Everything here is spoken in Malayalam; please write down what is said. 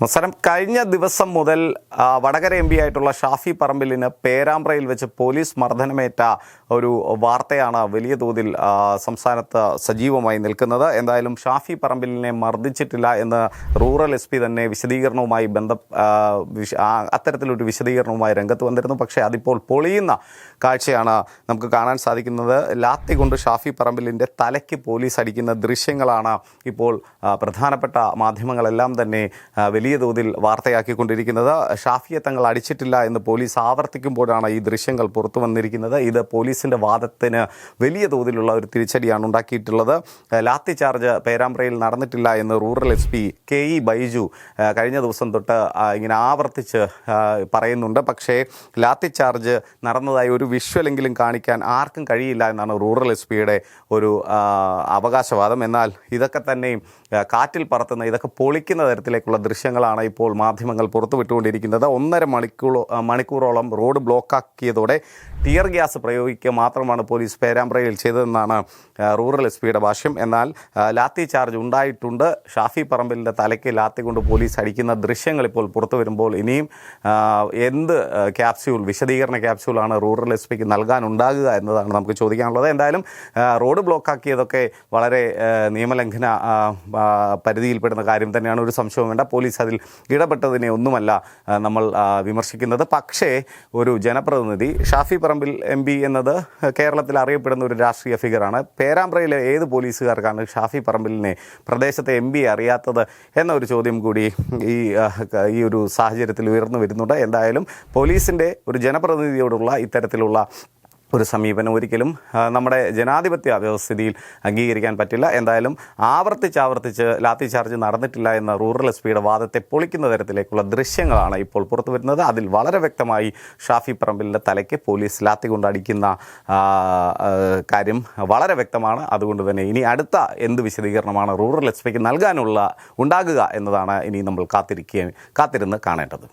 നമസ്കാരം കഴിഞ്ഞ ദിവസം മുതൽ വടകര എം പി ആയിട്ടുള്ള ഷാഫി പറമ്പിലിന് പേരാമ്പ്രയിൽ വെച്ച് പോലീസ് മർദ്ദനമേറ്റ ഒരു വാർത്തയാണ് വലിയ തോതിൽ സംസ്ഥാനത്ത് സജീവമായി നിൽക്കുന്നത്. എന്തായാലും ഷാഫി പറമ്പിലിനെ മർദ്ദിച്ചിട്ടില്ല എന്ന് റൂറൽ എസ് പി തന്നെ വിശദീകരണവുമായി ബന്ധ അത്തരത്തിലൊരു വിശദീകരണവുമായി രംഗത്ത് വന്നിരുന്നു. പക്ഷേ അതിപ്പോൾ പൊളിയുന്ന കാഴ്ചയാണ് നമുക്ക് കാണാൻ സാധിക്കുന്നത്. ലാത്തി കൊണ്ട് ഷാഫി പറമ്പിലിന്റെ തലയ്ക്ക് പോലീസ് അടിക്കുന്ന ദൃശ്യങ്ങളാണ് ഇപ്പോൾ പ്രധാനപ്പെട്ട മാധ്യമങ്ങളെല്ലാം തന്നെ ആ, വലിയ തോതിൽ വാർത്തയാക്കിക്കൊണ്ടിരിക്കുന്നത്. ഷാഫിയെ തങ്ങൾ അടിച്ചിട്ടില്ല എന്ന് പോലീസ് ആവർത്തിക്കുമ്പോഴാണ് ഈ ദൃശ്യങ്ങൾ പുറത്തു വന്നിരിക്കുന്നത്. ഇത് പോലീസിന്റെ വാദത്തിന് വലിയ തോതിലുള്ള ഒരു തിരിച്ചടിയാണ് ഉണ്ടാക്കിയിട്ടുള്ളത്. ലാത്തി ചാർജ് പേരാമ്പ്രയിൽ നടന്നിട്ടില്ല എന്ന് rural S P K E Baiju കഴിഞ്ഞ ദിവസം തൊട്ട് ഇങ്ങനെ ആവർത്തിച്ച് പറയുന്നുണ്ട്. പക്ഷേ ലാത്തി ചാർജ് നടന്നതായി ഒരു വിഷ്വലെങ്കിലും കാണിക്കാൻ ആർക്കും കഴിയില്ല എന്നാണ് റൂറൽ എസ് പിയുടെ ഒരു അവകാശവാദം. എന്നാൽ ഇതൊക്കെ തന്നെയും കാറ്റിൽ പറത്തുന്ന ഇതൊക്കെ പൊളിക്കുന്ന തരത്തിലേക്കുള്ള ദൃശ്യങ്ങളാണ് ഇപ്പോൾ മാധ്യമങ്ങൾ പുറത്തുവിട്ടുകൊണ്ടിരിക്കുന്നത്. ഒന്നര മണിക്കൂർ മണിക്കൂറോളം റോഡ് ബ്ലോക്കാക്കിയതോടെ ടിയർ ഗ്യാസ് പ്രയോഗിക്കുക മാത്രമാണ് പോലീസ് പേരാമ്പ്രയിൽ ചെയ്തതെന്നാണ് റൂറൽ എസ് പിയുടെ ഭാഷ്യം. എന്നാൽ ലാത്തി ചാർജ് ഉണ്ടായിട്ടുണ്ട്. ഷാഫി പറമ്പിലിന്റെ തലയ്ക്ക് ലാത്തി കൊണ്ട് പോലീസ് അടിക്കുന്ന ദൃശ്യങ്ങൾ ഇപ്പോൾ പുറത്തു വരുമ്പോൾ ഇനിയും എന്ത് ക്യാപ്സ്യൂൾ വിശദീകരണ ക്യാപ്സ്യൂളാണ് റൂറൽ എസ് പിക്ക് നൽകാനുണ്ടാകുക എന്നതാണ് നമുക്ക് ചോദിക്കാനുള്ളത്. എന്തായാലും റോഡ് ബ്ലോക്കാക്കിയതൊക്കെ വളരെ നിയമലംഘന പരിധിയിൽപ്പെടുന്ന കാര്യം തന്നെയാണ്. ഒരു സംശയവും വേണ്ട. പോലീസ് അതിൽ ഇടപെട്ടതിനെ ഒന്നുമല്ല നമ്മൾ വിമർശിക്കുന്നത്. പക്ഷേ ഒരു ജനപ്രതിനിധി ഷാഫി പറമ്പിൽ എം പി എന്നത് കേരളത്തിൽ അറിയപ്പെടുന്ന ഒരു രാഷ്ട്രീയ ഫിഗറാണ് പേരാമ്പ്രയിലെ ഏത് പോലീസുകാർക്കാണ് ഷാഫി പറമ്പിലിനെ പ്രദേശത്തെ എം പി അറിയാത്തത് എന്ന ഒരു ചോദ്യം കൂടി ഈ ഈ ഒരു സാഹചര്യത്തിൽ ഉയർന്നു വരുന്നുണ്ട്. എന്തായാലും പോലീസിന്റെ ഒരു ജനപ്രതിനിധിയോടുള്ള ഇത്തരത്തിലുള്ള ഒരു സമീപനം ഒരിക്കലും നമ്മുടെ ജനാധിപത്യ വ്യവസ്ഥിതിയിൽ അംഗീകരിക്കാൻ പറ്റില്ല. എന്തായാലും ആവർത്തിച്ച് ആവർത്തിച്ച് ലാത്തി ചാർജ് നടന്നിട്ടില്ല എന്ന റൂറൽ എസ് പിയുടെ വാദത്തെ പൊളിക്കുന്ന തരത്തിലേക്കുള്ള ദൃശ്യങ്ങളാണ് ഇപ്പോൾ പുറത്തു വരുന്നത്. അതിൽ വളരെ വ്യക്തമായി ഷാഫി പറമ്പിലിന്റെ തലയ്ക്ക് പോലീസ് ലാത്തി കൊണ്ടടിക്കുന്ന കാര്യം വളരെ വ്യക്തമാണ്. അതുകൊണ്ട് തന്നെ ഇനി അടുത്ത എന്ത് വിശദീകരണമാണ് റൂറൽ എസ് പിക്ക് നൽകാനുള്ള ഉണ്ടാകുക എന്നതാണ് ഇനി നമ്മൾ കാത്തിരിക്കുക കാത്തിരുന്ന് കാണേണ്ടത്.